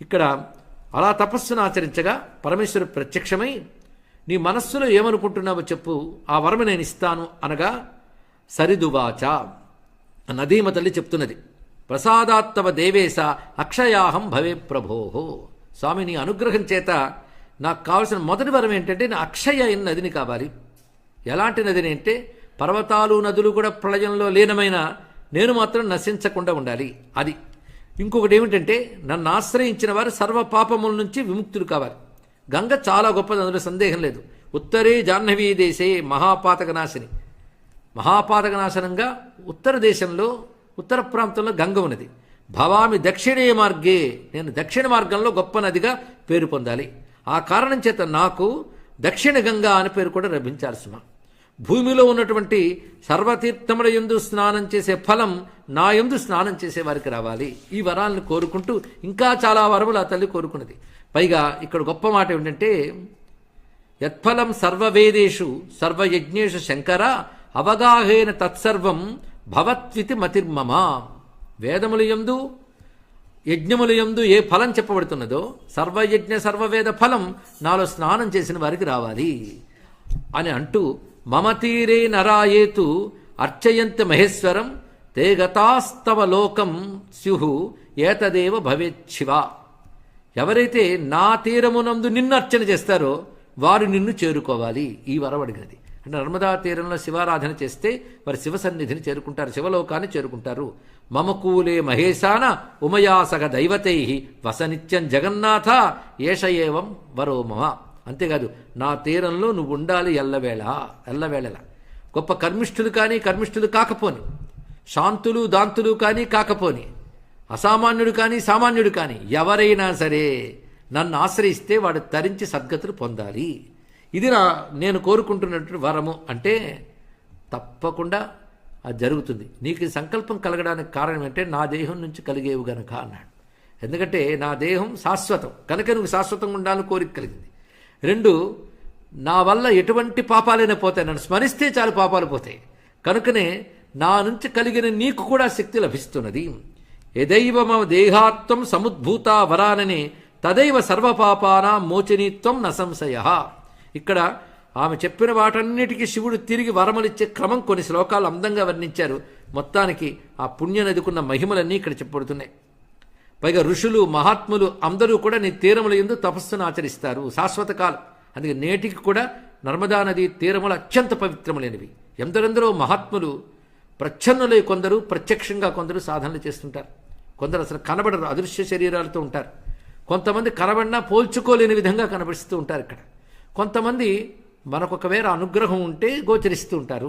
ఇక్కడ అలా తపస్సును ఆచరించగా పరమేశ్వరుడు ప్రత్యక్షమై నీ మనస్సులో ఏమనుకుంటున్నావో చెప్పు ఆ వరము నేను ఇస్తాను అనగా సరిదువాచ నదీమ తల్లి చెప్తున్నది. ప్రసాదాత్తవ దేవేశ అక్షయాహం భవే ప్రభోహో స్వామి నీ అనుగ్రహం చేత నాకు కావలసిన మొదటి వరం ఏంటంటే నా అక్షయ అయిన నదిని కావాలి. ఎలాంటి నదిని అంటే పర్వతాలు నదులు కూడా ప్రళయంలో లీనమైన నేను మాత్రం నశించకుండా ఉండాలి. అది ఇంకొకటి ఏమిటంటే నన్ను ఆశ్రయించిన వారు సర్వ పాపముల నుంచి విముక్తులు కావాలి. గంగ చాలా గొప్పది అందులో సందేహం లేదు. ఉత్తరే జాహ్నవీ దేశే మహాపాతక నాశిని మహాపాతక నాశనంగా ఉత్తర దేశంలో ఉత్తర ప్రాంతంలో గంగ ఉన్నది. భవామి దక్షిణే మార్గే నేను దక్షిణ మార్గంలో గొప్ప నదిగా పేరు పొందాలి. ఆ కారణం చేత నాకు దక్షిణ గంగా అని పేరు కూడా లభించాలి భూమిలో ఉన్నటువంటి సర్వతీర్థముల ఎందు స్నానం చేసే ఫలం నా ఎందు స్నానం చేసే వారికి రావాలి. ఈ వరాలను కోరుకుంటూ ఇంకా చాలా వరములు ఆ తల్లి కోరుకున్నది. పైగా ఇక్కడ గొప్ప మాట ఏంటంటే యత్ఫలం సర్వవేదేషు సర్వయజ్ఞేషు శంకర అవగాహేన తత్సర్వం భవత్వితి మతిర్మమ. వేదముల ఎందు యజ్ఞముల ఎందు ఏ ఫలం చెప్పబడుతున్నదో సర్వయజ్ఞ సర్వవేద ఫలం నాలో స్నానం చేసిన వారికి రావాలి అని అంటూ మమ తీరే నరాయేతు అర్చయంత మహేశ్వరం తే గతాస్తవ లోకం స్యు ఏతదేవ భవేచ్ఛివ ఎవరైతే నా తీరమునందు నిన్ను అర్చన చేస్తారో వారు నిన్ను చేరుకోవాలి. ఈ వరం అడిగినది. అంటే నర్మదా తీరంలో శివారాధన చేస్తే వారు శివ సన్నిధిని చేరుకుంటారు శివలోకాన్ని చేరుకుంటారు. మమకూలే మహేశాన ఉమయాసగ దైవతై వసనిత్యం జగన్నాథ ఏష ఏవం వరో మమ అంతేకాదు నా తీరంలో నువ్వు ఉండాలి ఎల్లవేళ ఎల్లవేళలా. గొప్ప కర్మిష్ఠులు కానీ కర్మిష్ఠులు కాకపోని. శాంతులు దాంతులు కానీ కాకపోని. అసామాన్యుడు కానీ సామాన్యుడు కానీ ఎవరైనా సరే నన్ను ఆశ్రయిస్తే వాడు తరించి సద్గతులు పొందాలి. ఇది నా నేను కోరుకుంటున్నటువంటి వరము అంటే తప్పకుండా అది జరుగుతుంది. నీకు సంకల్పం కలగడానికి కారణం ఏంటంటే నా దేహం నుంచి కలిగేవి గనక అన్నాడు. ఎందుకంటే నా దేహం శాశ్వతం. కనుక నువ్వు శాశ్వతంగా ఉండాలని కోరిక కలిగింది. రెండు నా వల్ల ఎటువంటి పాపాలైనా పోతాయి. నన్ను స్మరిస్తే చాలు పాపాలు పోతాయి. కనుకనే నా నుంచి కలిగిన నీకు కూడా శక్తి లభిస్తున్నది. ఎదైవ మమ దేహాత్వం సముద్భూత వరానని తదైవ సర్వపాపాన మోచనీత్వం నసంశయ ఇక్కడ ఆమె చెప్పిన వాటన్నిటికీ శివుడు తిరిగి వరములిచ్చే క్రమం కొన్ని శ్లోకాలు అందంగా వర్ణించారు. మొత్తానికి ఆ పుణ్యనదికున్న మహిమలన్నీ ఇక్కడ చెప్పబడుతున్నాయి. పైగా ఋషులు మహాత్ములు అందరూ కూడా నీ తీరముల ఎందు తపస్సును ఆచరిస్తారు. శాశ్వత కాలం. అందుకే నేటికి కూడా నర్మదా నది తీరములు అత్యంత పవిత్రములైనవి. ఎందరెందరో మహాత్ములు ప్రచ్ఛన్నులై కొందరు ప్రత్యక్షంగా కొందరు సాధనలు చేస్తుంటారు. కొందరు అసలు కనబడరు అదృశ్య శరీరాలతో ఉంటారు. కొంతమంది కనబడినా పోల్చుకోలేని విధంగా కనబడిస్తూ ఉంటారు ఇక్కడ. కొంతమంది మనకొకవేళ అనుగ్రహం ఉంటే గోచరిస్తూ ఉంటారు.